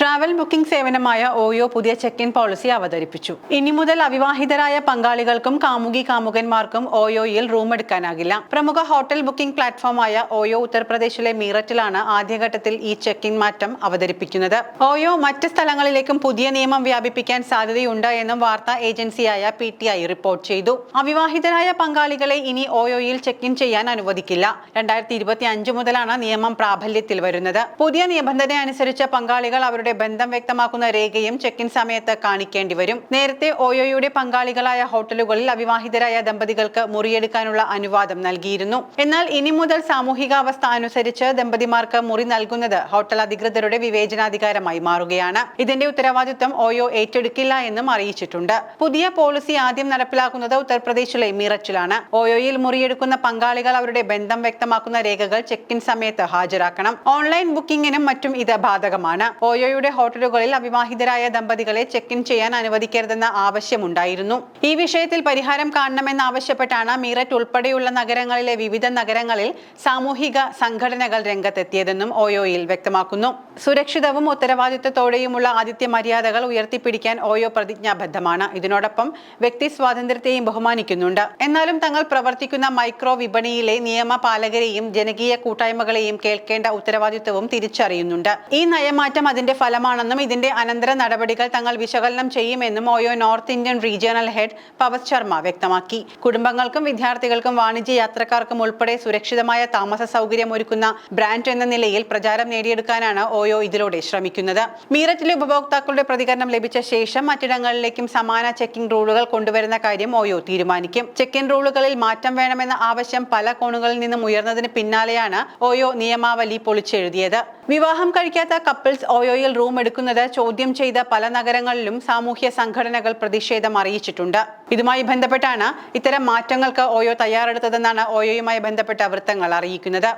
Travel booking സേവനമായ OYO പുതിയ check in policy അവതരിപ്പിച്ചു. ഇനി മുതൽ അവിവാഹിതരായ പങ്കാളികൾക്കും കാമുകി കാമുകന്മാർക്കും ഓയോയിൽ റൂം എടുക്കാനാകില്ല. പ്രമുഖ ഹോട്ടൽ ബുക്കിംഗ് പ്ലാറ്റ്ഫോമായ ഓയോ ഉത്തർപ്രദേശിലെ മീററ്റിലാണ് ആദ്യഘട്ടത്തിൽ ഈ ചെക്ക് ഇൻ മാറ്റം അവതരിപ്പിക്കുന്നത്. ഓയോ മറ്റ് സ്ഥലങ്ങളിലേക്കും പുതിയ നിയമം വ്യാപിപ്പിക്കാൻ സാധ്യതയുണ്ട് എന്നും വാർത്താ ഏജൻസിയായ പി ടി ഐ റിപ്പോർട്ട് ചെയ്തു. അവിവാഹിതരായ പങ്കാളികളെ ഇനി ഓയോയിൽ ചെക്ക് ഇൻ ചെയ്യാൻ അനുവദിക്കില്ല. രണ്ടായിരത്തി ഇരുപത്തി അഞ്ച് മുതലാണ് നിയമം പ്രാബല്യത്തിൽ വരുന്നത്. പുതിയ നിബന്ധന അനുസരിച്ച് പങ്കാളികൾ അവരുടെ ബന്ധം വ്യക്തമാക്കുന്ന രേഖയും ചെക്ക് ഇൻ സമയത്ത് കാണിക്കേണ്ടി വരും. നേരത്തെ ഓയോയുടെ പങ്കാളികളായ ഹോട്ടലുകളിൽ അവിവാഹിതരായ ദമ്പതികൾക്ക് മുറിയെടുക്കാനുള്ള അനുവാദം നൽകിയിരുന്നു. എന്നാൽ ഇനി മുതൽ സാമൂഹികാവസ്ഥ അനുസരിച്ച് ദമ്പതിമാർക്ക് മുറി നൽകുന്നത് ഹോട്ടൽ അധികൃതരുടെ വിവേചനാധികാരമായി മാറുകയാണ്. ഇതിന്റെ ഉത്തരവാദിത്വം ഓയോ ഏറ്റെടുക്കില്ല എന്നും അറിയിച്ചിട്ടുണ്ട്. പുതിയ പോളിസി ആദ്യം നടപ്പിലാക്കുന്നത് ഉത്തർപ്രദേശിലെ മീററ്റിലാണ്. ഓയോയിൽ മുറിയെടുക്കുന്ന പങ്കാളികൾ അവരുടെ ബന്ധം വ്യക്തമാക്കുന്ന രേഖകൾ ചെക്ക് ഇൻ സമയത്ത് ഹാജരാക്കണം. ഓൺലൈൻ ബുക്കിംഗിനും മറ്റും ഇത് ബാധകമാണ്. ഓയോയുടെ ഹോട്ടലുകളിൽ അവിവാഹിതരായ ദമ്പതികളെ ചെക്ക് ഇൻ ചെയ്യാൻ അനുവദിക്കരുതെന്ന ആവശ്യമുണ്ടായിരുന്നു. ഈ വിഷയത്തിൽ പരിഹാരം കാണണമെന്നാവശ്യപ്പെട്ടാണ് മീററ്റ് ഉൾപ്പെടെയുള്ള നഗരങ്ങളിലെ വിവിധ നഗരങ്ങളിൽ സാമൂഹിക സംഘടനകൾ രംഗത്തെത്തിയതെന്നും ഓയോയിൽ വ്യക്തമാക്കുന്നു. സുരക്ഷിതവും ഉത്തരവാദിത്തത്തോടെയുമുള്ള ആദിത്യ മര്യാദകൾ ഉയർത്തിപ്പിടിക്കാൻ ഓയോ പ്രതിജ്ഞാബദ്ധമാണ്. ഇതിനോടൊപ്പം വ്യക്തി സ്വാതന്ത്ര്യത്തെയും ബഹുമാനിക്കുന്നുണ്ട്. എന്നാലും തങ്ങൾ പ്രവർത്തിക്കുന്ന മൈക്രോ വിപണിയിലെ നിയമപാലകരെയും ജനകീയ കൂട്ടായ്മകളെയും കേൾക്കേണ്ട ഉത്തരവാദിത്വവും തിരിച്ചറിയുന്നുണ്ട്. ഈ നയമാറ്റം അതിന്റെ ഫലമാണെന്നും ഇതിന്റെ അനന്തര നടപടികൾ തങ്ങൾ വിശകലനം ചെയ്യുമെന്നും OYO north Indian regional head Pavath Sharma വ്യക്തമാക്കി. കുടുംബങ്ങൾക്കും വിദ്യാർത്ഥികൾക്കും വാണിജ്യ യാത്രക്കാർക്കും ഉൾപ്പെടെ സുരക്ഷിതമായ താമസ സൗകര്യം ഒരുക്കുന്ന ബ്രാൻഡ് എന്ന നിലയിൽ പ്രചാരം നേടിയെടുക്കാനാണ് ഓയോ ഇതിലൂടെ ശ്രമിക്കുന്നത്. മീററ്റിലെ ഉപഭോക്താക്കളുടെ പ്രതികരണം ലഭിച്ച ശേഷം മറ്റിടങ്ങളിലേക്കും സമാന ചെക്കിംഗ് റൂളുകൾ കൊണ്ടുവരുന്ന കാര്യം ഓയോ തീരുമാനിക്കും. ചെക്ക് ഇൻ റൂളുകളിൽ മാറ്റം വേണമെന്ന ആവശ്യം പല കോണുകളിൽ നിന്നും ഉയർന്നതിന് പിന്നാലെയാണ് ഓയോ നിയമാവലി പൊളിച്ചെഴുതിയത്. വിവാഹം കഴിക്കാത്ത കപ്പിൾസ് ഓയോയിൽ റൂം എടുക്കുന്നത് ചോദ്യം ചെയ്ത പല നഗരങ്ങളിലും സാമൂഹ്യ സംഘടനകൾ പ്രതിഷേധം അറിയിച്ചിട്ടുണ്ട്. ഇതുമായി ബന്ധപ്പെട്ടാണ് ഇത്തരം മാറ്റങ്ങൾക്ക് ഓയോ തയ്യാറെടുത്തതെന്നാണ് ഓയോയുമായി ബന്ധപ്പെട്ട വൃത്തങ്ങൾ അറിയിക്കുന്നത്.